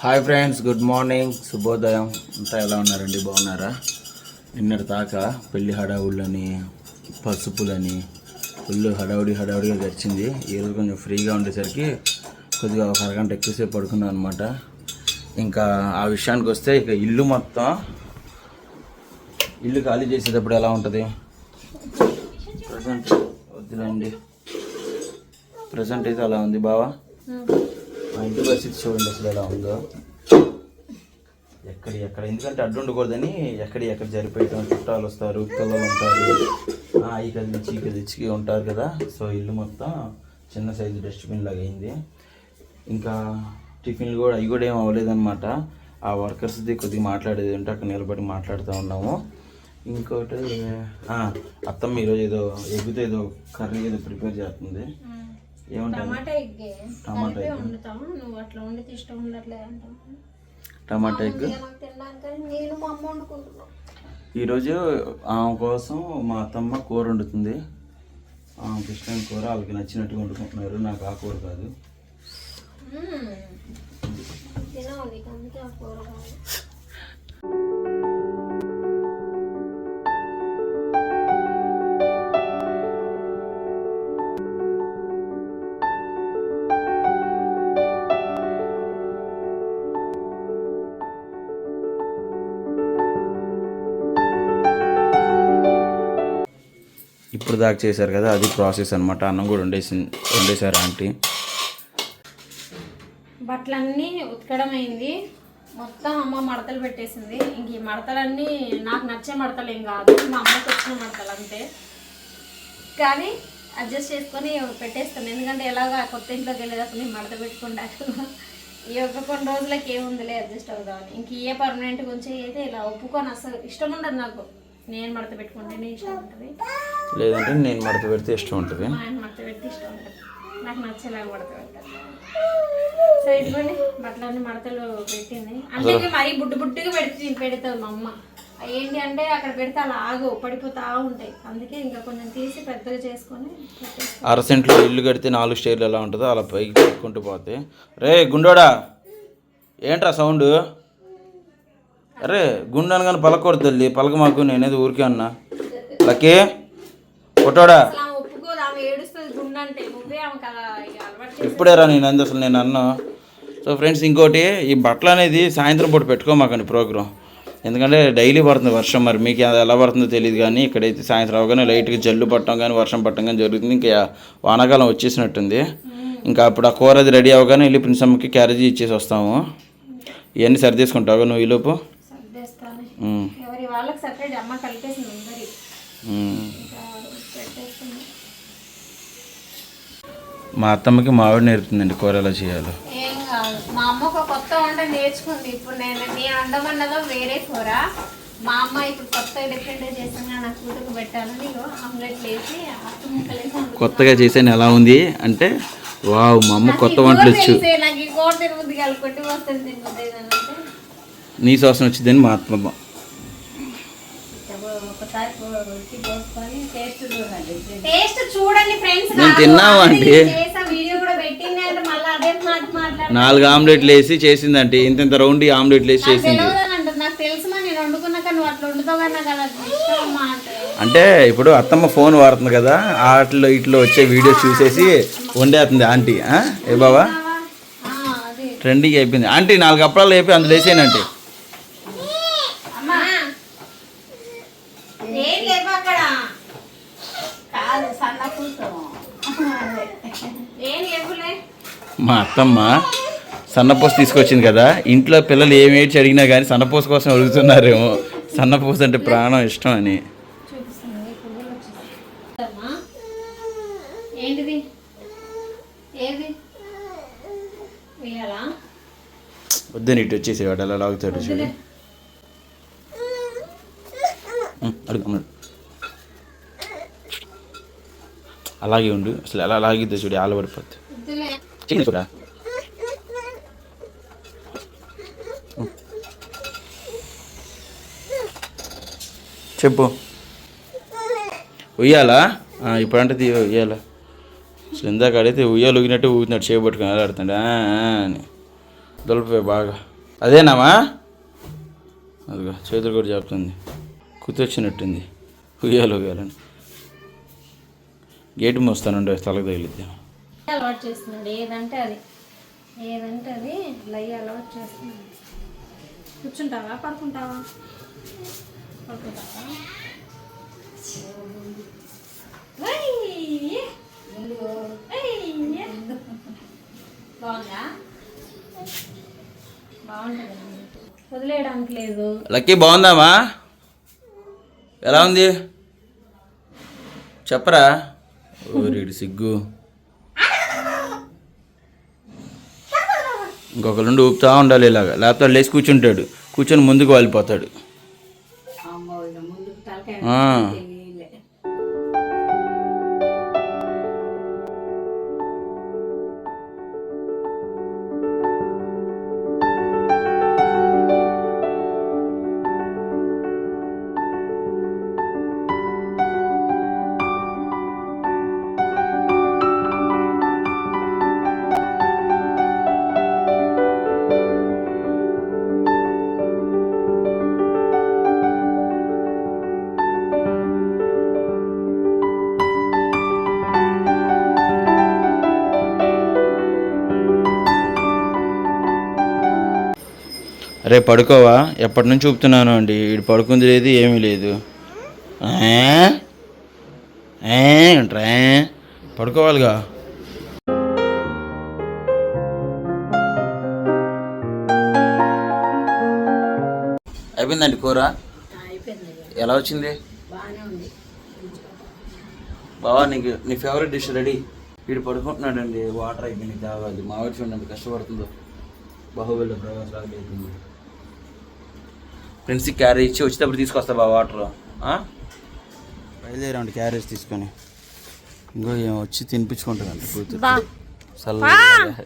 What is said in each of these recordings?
Hi friends good morning. శుభోదయం. అంతా ఎలా ఉన్నారండి? బాగున్నారా? నిన్నటి దాకా పెళ్ళి హడావుళ్ళని పసుపులని ఫుల్ హడావుడి హడావుడిగా గడిచింది. ఈరోజు కొంచెం ఫ్రీగా ఉండేసరికి కొద్దిగా ఒక అరగంట ఎక్కువసేపు పడుకున్నాను అనమాట ఇంకా ఆ విషయానికి వస్తే ఇక ఇల్లు మొత్తం ఇల్లు ఖాళీ చేసేటప్పుడు ఎలా ఉంటుంది? ప్రజెంట్ వద్దులేండి. ప్రజెంట్ అయితే అలా ఉంది. బావా? మా ఇంటి పరిస్థితి చూడండి అసలు ఎలా ఉందో. ఎక్కడ ఎక్కడ? ఎందుకంటే అడ్డు ఉండకూడదని ఎక్కడ ఎక్కడ జరిపోయటం చుట్టాలు వస్తారు పిల్లలు ఉంటారు. ఈ కదిలిచ్చి ఈ కదిలిచ్చి ఉంటారు కదా. సో ఇల్లు మొత్తం చిన్న సైజు డస్ట్బిన్ లాగా అయింది. ఇంకా టిఫిన్లు కూడా అవి కూడా ఏం అవ్వలేదన్నమాట. ఆ వర్కర్స్ది కొద్దిగా మాట్లాడేది ఉంటే అక్కడ నిలబడి మాట్లాడుతూ ఉన్నాము. ఇంకోటి అత్తమ్మ ఈరోజు ఏదో ఎగ్గుతో ఏదో కర్రీ ఏదో ప్రిపేర్ చేస్తుంది. Tomato tomato egg. వండుతాం నువ్వు అట్లా వండితే ఇష్టం ఉండట్లేదు అంటాం టమాటా ఎగ్? నేను మా అమ్మ ఈరోజు ఆమె కోసం మా అత్తమ్మ కూర వండుతుంది. ఆమెకి ఇష్టమైన కూర వాళ్ళకి నచ్చినట్టుగా వండుకుంటున్నారు. నాకు ఆ కూర కాదు. అందుకే ఆ కూర కావాలి ఇప్పుడు దాకా చేశారు కదా అది ప్రాసెస్ అనమాట అన్నం కూడా వండేసి వండేశారు ఆంటీ. బట్టలన్నీ ఉతకడం అయింది మొత్తం అమ్మ మడతలు పెట్టేసింది. ఇంక ఈ మడతలన్నీ నాకు నచ్చే మడతలు ఏం కాదు. మా అమ్మకి వచ్చిన మడతలు అంతే. కానీ అడ్జస్ట్ చేసుకొని పెట్టేస్తాను. ఎందుకంటే ఎలాగో కొత్త ఇంట్లోకి వెళ్ళేటప్పుడు నేను మడత పెట్టుకుంటా ఈ యొక్క కొన్ని రోజులకి ఏముందిలే అడ్జస్ట్ అవుదామని ఇంక ఏ పర్మనెంట్ గురించి అయితే ఇలా ఒప్పుకొని అసలు ఇష్టం ఉండదు నాకు. నేను మడత పెట్టుకుంటేనే ఇష్టం ఉంటుంది. లేదంటే నేను మడత పెడితే ఇష్టం ఉంటుంది. నాకు నచ్చేలాగా మడత పెట్టాలి సో ఇదిగోండి బట్టలన్నీ మడతలు పెట్టింది. అంటే ఇక మరీ బుడ్డు బుడ్డుగా పెడితే పెడుతుంది మా అమ్మ. ఏంటి అంటే అక్కడ పెడితే అలా ఆగు పడిపోతా ఉంటాయి. అందుకే ఇంకా కొంచెం తీసి పెద్దగా చేసుకొని పెట్టేస్తాను అర సెంట్లో ఇల్లు కడితే నాలుగు స్టేర్లు ఎలా ఉంటుందో అలా పైకి పెట్టుకుంటూ పోతే. రే గుండోడా ఏంట్రా సౌండ్? అరే గుండు అనగానే పలకూడదు తల్లి పలక మాకు నేనేది ఊరికే అన్నా. లక్కీ? కొట్టోడా అసలు ఆమె ఒప్పుకోదు ఆమె ఏడుస్తుంది గుండె అంటే నువ్వే ఆమెకు అలా ఇక అలవాటు చేసి ఇప్పుడే రా నేను అంది అసలు నేను అన్నా. సో ఫ్రెండ్స్ ఇంకోటి ఈ బట్టలు అనేది సాయంత్రం పూట పెట్టుకోమాకండి ప్రోగ్రామ్ ఎందుకంటే డైలీ పడుతుంది వర్షం మరి. మీకు అది ఎలా పడుతుందో తెలియదు కానీ ఇక్కడైతే సాయంత్రం అవగానే లైట్గా జల్లు పట్టడం కానీ వర్షం పట్టడం కానీ జరుగుతుంది. ఇంకా వానాకాలం వచ్చేసినట్టుంది. ఇంకా అప్పుడు ఆ కూర అది రెడీ అవగానే వెళ్ళి ప్రిన్సమ్మకి క్యారేజీ ఇచ్చేసి వస్తాము. ఇవన్నీ సరి తీసుకుంటావు నువ్వు ఈలోపు? వాళ్ళకి సపరేట్ అమ్మ కలిపేసింది అందరి ఉమ్. ఇంకా పెట్టేస్తుంది మా అత్తమ్మకి మావిడ నేర్పుతుందండి కూర ఎలా చేయాలో. ఏం కాదు. మా అమ్మ ఒక కొత్త వంట నేర్చుకుంది. ఇప్పుడు నేను నేను వండమన్నదో వేరే కూర. మా అమ్మ ఇప్పుడు కొత్త డిఫరెంట్ చేసింది నా కూతురు పెట్టాలని ఆమ్లెట్ వేసి ఆకు ముక్కలు వేసి వండుతున్నా. కొత్తగా చేసాను ఎలా ఉంది అంటే వావ్ మా అమ్మ కొత్త వంటలు వచ్చు తెలిసే, నాకు ఈ కూర తినబుద్ది కాదు. కొట్టి వస్తుంది అంటే. నీ శ్వాసన వచ్చిందని మా అత్తమ్మ ఒకసారి రుచి పోసుకొని టేస్ట్ చూడండి. టేస్ట్ చూడండి ఫ్రెండ్స్ నేను తిన్నావా అండి? చేసా వీడియో కూడా పెట్టింది అంటే మళ్ళీ అదే మాట మాట్లాడాలి నాలుగు ఆమ్లెట్లు వేసి చేసిందంటే ఇంత ఇంత రౌండ్ ఆమ్లెట్లు వేసి చేసింది. నాకు నేను అట్లా వండుతావు కానీ నాకు అలా అంటే అంటే ఇప్పుడు అత్తమ్మ ఫోన్ వాడుతుంది కదా వాటిలో ఇట్లో వచ్చే వీడియోస్ చూసేసి వండేస్తుంది ఆంటీ? ఏ బావా? ఆ, అది. ట్రెండింగ్ అయిపోయింది. ఆంటీ నాలుగు అప్పడాలు వేపి అందులో వేసేయనంటే అమ్మా ఏం లేవు అక్కడ కాదు సన్న కూర్చో ఏం లేవులే మా అత్తమ్మ సన్నపూస తీసుకొచ్చింది కదా. ఇంట్లో పిల్లలు ఏమి ఏడ్చి అడిగినా కానీ సన్నపూస కోసం అడుగుతున్నారేమో. సన్నపూస అంటే ప్రాణం ఇష్టం అని. ఏంటిది? ఏది? వద్దని ఇటు వచ్చేసేవాడు అలా లాగుతాడు చూడు. అడుగు అన్నాడు అలాగే ఉండు. అసలు ఎలా లాగిద్దో చూడు ఆల పడిపోద్ది. వద్దులే చూడా. చెప్పు. ఉయ్యాలా? ఇప్పుడు అంటే తీ ఉయ్యాలా. అసలు ఇందాక అడిగితే ఉయ్యాలు ఊగినట్టు ఊగినట్టు చేయబట్టుకుని ఆడుతుండే అని. దొలిపోయి బాగా. అదేనామా? అదిగో చేతులు కూడా చెప్తుంది కుతొచ్చినట్టుంది. ఉయ్యాలు ఉయ్యాలని గేటు మోస్తానుండే తలకు తగిలిద్ది. అలవాటు చేస్తున్నాడు ఏదంటే అది. ఏదంటే అది లై అలవాటు చేస్తున్నాడు కూర్చుంటావా? పడుకుంటావా? పడుకుంటావా! బాగుందా? బాగుంటుంది వదిలేయడానికి లేదు. లక్కీ బాగుందామా? ఎలా ఉంది? చెప్పరా? ఓరేడు సిగ్గు. ఇంకొక రెండు ఊపుతా ఉండాలి ఇలాగ. లేకపోతే లేచి కూర్చుంటాడు. కూర్చొని ముందుకు వాలిపోతాడు. అరే పడుకోవా? ఎప్పటి నుంచి చూపుతున్నాను అండి. వీడు పడుకుంది లేదు ఏమీ లేదు? ఏంట్రా? పడుకోవాలిగా? అయిపోయిందండి కూర. ఎలా వచ్చింది? బావా నీకు నీ ఫేవరెట్ డిష్ రెడీ. వీడు పడుకుంటున్నాడండి. వాటర్ అయిపోయింది తాగాలి. మావిడి చూడండి కష్టపడుతుందో. బాహుబలి ప్రభాస్ లాగా అయిపోయింది. ఫ్రెండ్స్కి క్యారేజ్ ఇచ్చి వచ్చేటప్పుడు తీసుకొస్తా బా వాటర్. బయలుదేరండి క్యారేజ్ తీసుకొని. ఇంకో ఏం వచ్చి తినిపించుకుంటుందండి కూతురు. బా. చల్లగా.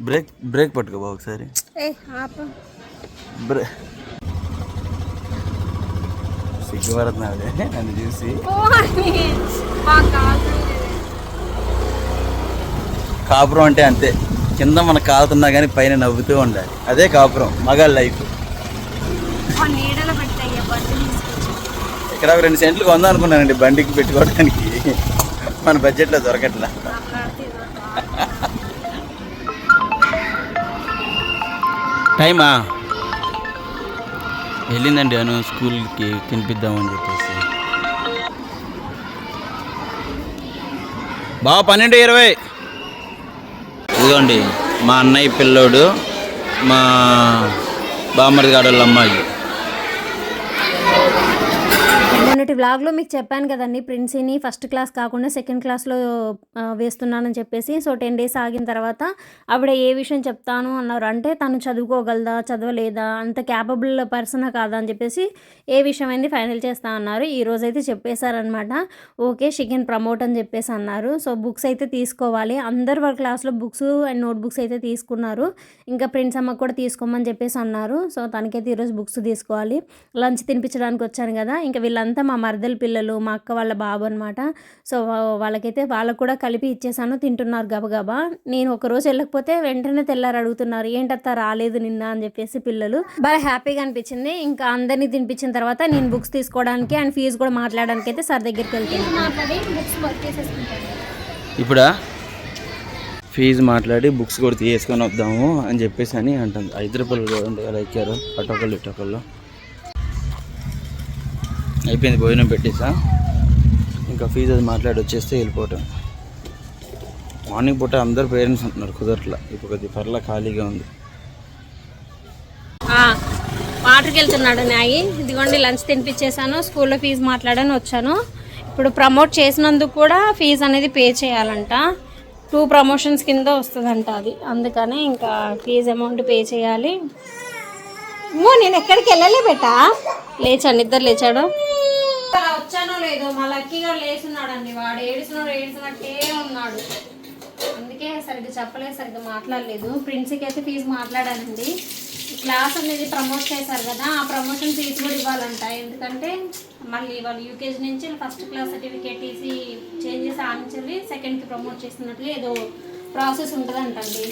బ్రేక్ బ్రేక్ పట్టుకో బా ఒకసారి. ఏ ఆపు. బ్రే సిగ్గుపడుతున్నావులే నన్ను చూసి. కాపురం అంటే అంతే. కింద మన కాలుతున్నా కానీ పైన నవ్వుతూ ఉండాలి. అదే కాపురం మగాళ్ళ లైఫ్. ఇక్కడ ఒక రెండు సెంట్లు కొందాం అనుకున్నానండి బండికి పెట్టుకోవడానికి. మన బడ్జెట్లో దొరకట్లా. టైమా? వెళ్ళిందండి అను స్కూల్కి తినిపిద్దామని చెప్పేసి. బాగా పన్నెండు ఇరవై. ఇదిగోండి మా అన్నయ్య పిల్లోడు మా బామ్మడి గాడోళ్ళ అమ్మాయి. నిన్నటి వ్లాగ్లో మీకు చెప్పాను కదండి ప్రిన్సీని ఫస్ట్ క్లాస్ కాకుండా సెకండ్ క్లాస్లో వేస్తున్నానని చెప్పేసి. సో టెన్ డేస్ ఆగిన తర్వాత ఆవిడ ఏ విషయం చెప్తాను అన్నారు అంటే తను చదువుకోగలదా చదవలేదా అంత క్యాపబుల్ పర్సన్ కాదా అని చెప్పేసి ఏ విషయం అయింది ఫైనల్ చేస్తా అన్నారు. ఈ రోజు అయితే చెప్పేశారనమాట ఓకే షికెన్ ప్రమోట్ అని చెప్పేసి అన్నారు. సో బుక్స్ అయితే తీసుకోవాలి. అందరు వాళ్ళ క్లాస్లో బుక్స్ అండ్ నోట్ బుక్స్ అయితే తీసుకున్నారు. ఇంకా ప్రిన్స్ అమ్మకు కూడా తీసుకోమని చెప్పేసి అన్నారు. సో తనకైతే ఈరోజు బుక్స్ తీసుకోవాలి. లంచ్ తినిపించడానికి వచ్చాను కదా ఇంకా వీళ్ళంతా మా మరదల పిల్లలు మా అక్క వాళ్ళ బాబు అనమాట సో వాళ్ళకైతే వాళ్ళకు కూడా కలిపి ఇచ్చేసాను తింటున్నారు గబగబా. నేను ఒక రోజు వెళ్ళకపోతే వెంటనే తెల్లారు అడుగుతున్నారు ఏంటత్తా రాలేదు నిన్న అని చెప్పేసి పిల్లలు. బాగా హ్యాపీగా అనిపించింది. ఇంకా అందరినీ తినిపించిన తర్వాత నేను బుక్స్ తీసుకోవడానికి అండ్ ఫీజు కూడా మాట్లాడడానికి అయితే సార్ దగ్గరికి వెళ్తాను ఇప్పుడా? ఫీజు మాట్లాడి బుక్స్ కూడా తీసుకొని వద్దాము అని చెప్పేసి అని అంటుంది. ఐదు రూపాయలు ఎక్కారు అటొకళ్ళు ఇటొకళ్ళు అయిపోయింది భోజనం పెట్టేసా. ఇంకా ఫీజు అది మాట్లాడి వచ్చేస్తే వెళ్ళిపోవటం. మార్నింగ్ పూట అందరు పేరెంట్స్ ఉంటున్నారు కుదరట్లా. ఇప్పుడు కొద్ది పర్లా ఖాళీగా ఉంది. వాటర్కి వెళ్తున్నాడు నాయి. ఇదిగోండి లంచ్ తినిపించేసాను స్కూల్లో ఫీజు మాట్లాడని వచ్చాను. ఇప్పుడు ప్రమోట్ చేసినందుకు కూడా ఫీజు అనేది పే చేయాలంట. టూ ప్రమోషన్స్ కింద వస్తుందంట అది. అందుకని ఇంకా ఫీజు అమౌంట్ పే చేయాలి. అమ్మో నేను ఎక్కడికి వెళ్ళలే బెటా? లేచాను నిద్ర లేచాడు. అలా వచ్చానో లేదో మా లక్కీగా లేచున్నాడండి వాడు ఏడుస్తున్నాడు ఏడుస్తున్నట్టే ఉన్నాడు. అందుకే సరిగ్గా చెప్పలేదు సరిగ్గా మాట్లాడలేదు. ప్రిన్సీకి అయితే ఫీజు మాట్లాడానండి. క్లాస్ అనేది ప్రమోట్ చేశారు కదా ఆ ప్రమోషన్ ఫీజు కూడా ఇవ్వాలంట. ఎందుకంటే మళ్ళీ వాళ్ళు యూకేజీ నుంచి ఫస్ట్ క్లాస్ సర్టిఫికేట్ తీసి చేంజ్ చేసి ఆనించాలి సెకండ్కి ప్రమోట్ చేస్తున్నట్లు ఏదో ప్రాసెస్ ఉంటుందంటండి.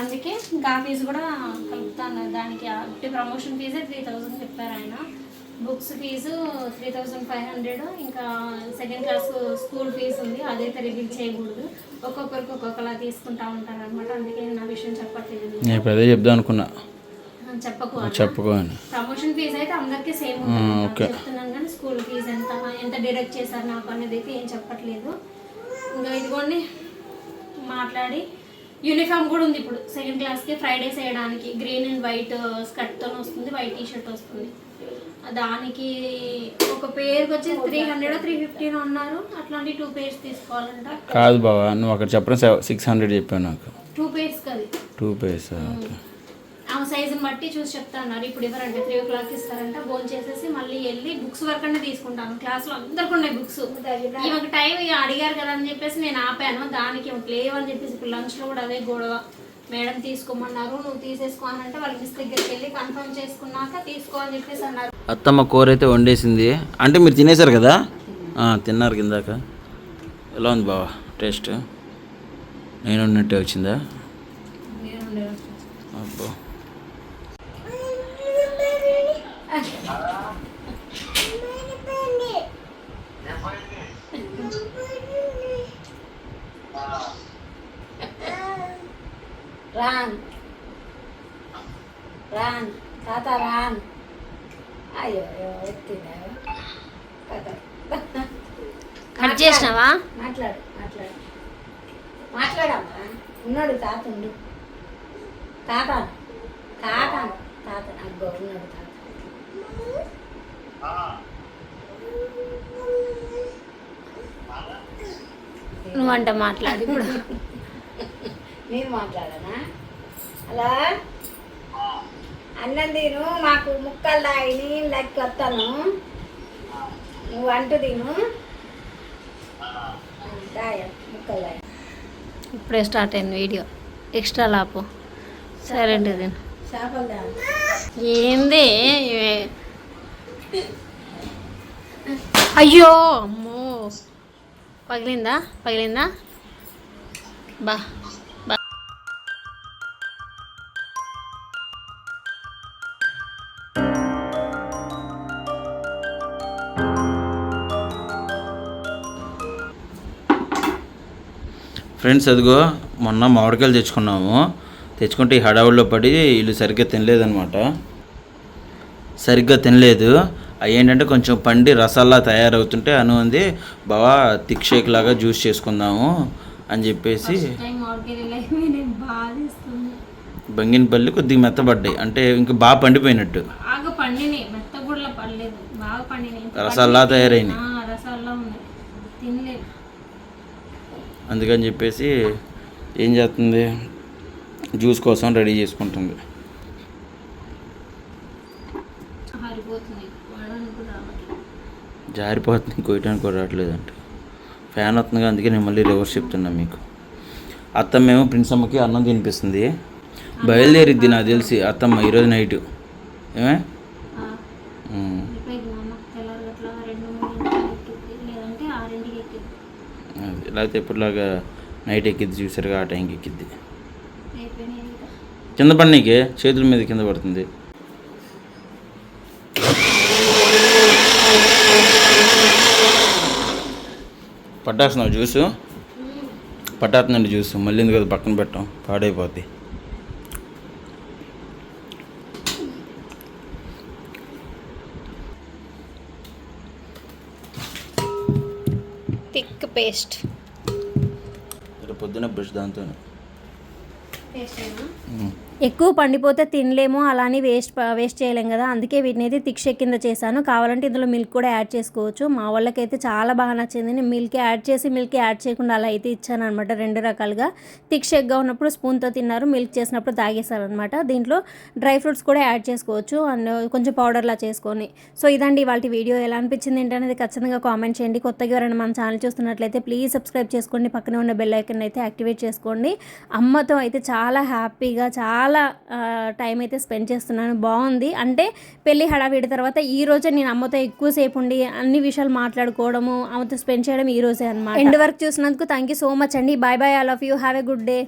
అందుకే ఇంకా ఆ ఫీజు కూడా కలుపుతాను. దానికి ఉట్టి ప్రమోషన్ ఫీజే త్రీ థౌజండ్ చెప్పారు ఆయన. Books fee three thousand five hundred ఇంకా సెకండ్ క్లాస్ స్కూల్ ఫీజు ఉంది. అదైతే రివీల్ చేయకూడదు ఒక్కొక్కరికి ఒక్కొక్కలా తీసుకుంటా ఉంటారు అనమాట అందుకే ఆ విషయం చెప్పట్లేదు. నేను ఇప్పుడు అదే చెప్దాం అనుకున్నా. చెప్పకు అన్న. చెప్పుకో అని. ప్రమోషన్ ఫీజు అయితే అందరికీ సేమ్. చెప్తున్నాను కానీ స్కూల్ ఫీజు ఎంత ఎంత డిడక్ట్ చేశారు నాకు అనేది అయితే ఏం చెప్పట్లేదు. ఇంకా ఇదిగోండి. మాట్లాడి యూనిఫామ్ కూడా ఉంది ఇప్పుడు. సెకండ్ క్లాస్కి ఫ్రైడేస్ వేయడానికి గ్రీన్ అండ్ వైట్ స్కర్ట్తో వస్తుంది వైట్ టీ షర్ట్ వస్తుంది దానికి ఒక పేరుకి వచ్చి త్రీ హండ్రెడ్ త్రీ ఫిఫ్టీన్ ఉన్నారు. అట్లాంటి టూ పేర్స్ తీసుకోవాలంట. కాదు బావా నువ్వు అక్కడ చెప్పడం సిక్స్ హండ్రెడ్ చెప్పావు నాకు. టూ పేర్స్ అది టూ పేస్ ఆ సైజుని బట్టి చూసి చెప్తా అన్నారు. ఇప్పుడు ఎవరంటే త్రీ ఓ క్లాక్ ఇస్తారంట. ఫోన్ చేసేసి మళ్ళీ వెళ్ళి బుక్స్ వరకు అనే తీసుకుంటాను. క్లాస్లో అందరికి ఉన్నాయి బుక్స్ ఈమెకు టైం ఇక అడిగారు కదా అని చెప్పేసి నేను ఆపాను. దానికి ఈమెకు లేవని చెప్పేసి ఇప్పుడు లంచ్లో కూడా అదే గొడవ. మేడం తీసుకోమన్నారు నువ్వు తీసేసుకో అని అంటే వాళ్ళ మిస్ దగ్గరికి వెళ్ళి కన్ఫర్మ్ చేసుకున్నాక తీసుకో అని చెప్పేసి అన్నారు. అత్తమ్మ కూర అయితే వండేసింది. అంటే మీరు తినేశారు కదా? ఆ, తిన్నారు కిందాక ఎలా ఉంది బావా? టేస్ట్? నేను ఉన్నట్టే వచ్చిందా? రాన్. రాన్. తాత రాన్. అయ్యో కథ కట్ చేసినావా? మాట్లాడు మాట్లాడు. మాట్లాడమ్మా. ఉన్నాడు తాత ఉండు. తాత తాత తాత. అగ్గో ఉన్నాడు తాత. నువ్వంట మాట్లాడి. ఇప్పుడు నేను మాట్లాడనా? హలో? అన్నం తిను మాకు ముక్కలు తాగిని లెక్క వస్తాను నువ్వు అంటు తిను. దాయ ముక్కలు దాయ ఇప్పుడే స్టార్ట్ అయింది వీడియో. ఎక్స్ట్రా లాపు. సైలెంట్ చేపలు దా ఏంది? అయ్యో అమ్మో. పగిలిందా? పగిలిందా? బా. ఫ్రెండ్స్ అదిగో మొన్న మామిడికాయలు తెచ్చుకున్నాము. తెచ్చుకుంటే ఈ హడావుల్లో పడి వీళ్ళు సరిగ్గా తినలేదనమాట సరిగ్గా తినలేదు. అవి ఏంటంటే కొంచెం పండి రసాల్లా తయారవుతుంటే అను ఉంది. బావా థిక్ షేక్ లాగా జ్యూస్ చేసుకుందాము అని చెప్పేసి బాధిస్తుంది బంగినపల్లి కొద్దిగా మెత్తబడ్డాయి. అంటే ఇంకా బాగా పండిపోయినట్టు. రసాల్లా తయారైనాయి ఆ, రసాల్లో ఉన్నాయి తినలేదు అందుకని చెప్పేసి ఏం చేస్తుంది? జ్యూస్ కోసం రెడీ చేసుకుంటుంది. జారిపోతుంది. కొయ్యడానికి కూడా రావట్లేదంట. ఫ్యాన్ వస్తుంది అందుకే నేను మళ్ళీ రివర్స్ చెప్తున్నా మీకు. అత్తమ్మేమో ప్రిన్స్ అమ్మకి అన్నం తినిపిస్తుంది. బయలుదేరిద్ది నాకు తెలిసి అత్తమ్మ ఈరోజు నైట్. ఏమే ఆ, ఉమ్. వెళ్ళిపోయింది మా అమ్మ తెల్లారి గట్ల రెండు మూడు గంటలకు ఎక్కిద్ది లేదంటే ఆరింటికి ఎక్కిద్ది అది. లేకపోతే ఎప్పటిలాగా నైట్ ఎక్కిద్ది చూసారుగా ఆ టైంకి ఎక్కిద్ది. కింద పడినీకే చేతుల మీద కింద పడుతుంది. పట్టాస్తున్నావు జ్యూసు? పట్టాతుందండి జ్యూస్. మళ్ళీ ఎందుకు అది పక్కన పెట్టాం? పాడైపోద్ది. పేస్ట్. పొద్దున బ్రష్ దాంతో పేస్ట్ ఎక్కువ పండిపోతే తినలేము అలానే వేస్ట్ వేస్ట్ చేయలేం కదా. అందుకే వీటిని అయితే తిక్ష కింద చేశాను. కావాలంటే ఇందులో మిల్క్ కూడా యాడ్ చేసుకోవచ్చు. మా వాళ్ళకైతే చాలా బాగా నచ్చింది. నేను మిల్క్ యాడ్ చేసి మిల్క్ యాడ్ చేయకుండా అలా అయితే ఇచ్చాను అనమాట రెండు రకాలుగా. థిక్ షేక్గా ఉన్నప్పుడు స్పూన్తో తిన్నారు మిల్క్ చేసినప్పుడు తాగేశారనమాట దీంట్లో డ్రై ఫ్రూట్స్ కూడా యాడ్ చేసుకోవచ్చు. అండ్ కొంచెం పౌడర్లా చేసుకొని. సో ఇదండి వాళ్ళ వీడియో. ఎలా అనిపించింది ఏంటనేది ఖచ్చితంగా కామెంట్ చేయండి. కొత్తగా ఎవరైనా మన ఛానల్ చూస్తున్నట్లయితే ప్లీజ్ సబ్స్క్రైబ్ చేసుకోండి. పక్కనే ఉన్న బెల్ ఐకన్ అయితే యాక్టివేట్ చేసుకోండి. అమ్మతో అయితే చాలా హ్యాపీగా చాలా చాలా టైం అయితే స్పెండ్ చేస్తున్నాను. బాగుంది. అంటే పెళ్ళి హడావిడి తర్వాత ఈ రోజే నేను అమ్మతో ఎక్కువసేపు ఉండి అన్ని విషయాలు మాట్లాడుకోవడము ఆమెతో స్పెండ్ చేయడం ఈ రోజే అనమాట ఎండ్ వరకు చూసినందుకు థ్యాంక్ యూ సో మచ్ అండి. Bye bye I love you have a good day